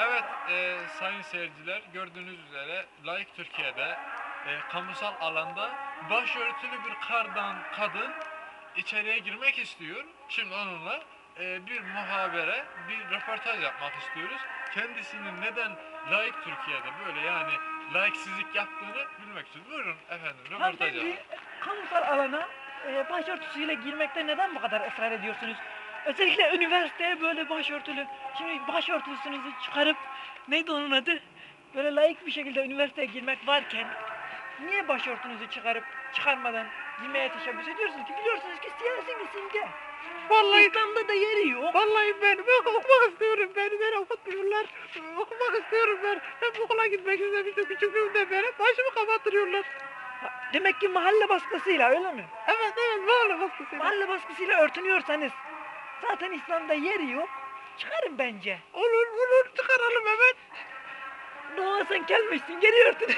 Evet e, sayın seyirciler gördüğünüz üzere Layık Türkiye'de e, kamusal alanda başörtülü bir kardan kadın içeriye girmek istiyor. Şimdi onunla e, bir muhabere, bir röportaj yapmak istiyoruz. Kendisinin neden Layık Türkiye'de böyle yani layıksızlık yaptığını bilmek istiyoruz. Buyurun efendim röportaj yapalım. Hanımefendi, kamusal alana e, başörtüsüyle girmekte neden bu kadar ısrar ediyorsunuz? Özellikle üniversiteye böyle başörtülü, şimdi başörtüsünüzü çıkarıp, neydi onun adı? Böyle layık bir şekilde üniversiteye girmek varken, niye başörtünüzü çıkarıp, çıkarmadan girmeye teşebbüs ediyorsunuz ki? Biliyorsunuz ki siyasi bir simge. Vallahi İslam'da da yeri yok. vallahi ben ben okumak istiyorum. Beni beni okutmuyorlar. Okumak istiyorum ben. Ben okula gitmek istemiştim küçüklüğümden beri. Başımı kapattırıyorlar. Demek ki mahalle baskısıyla öyle mi? Evet evet böyle baskısıyla. Mahalle baskısıyla örtünüyorsanız, zaten İslam'da yeri yok. Çıkarın bence. Olur olur çıkaralım evet. Doğa sen gelmişsin geri örtün.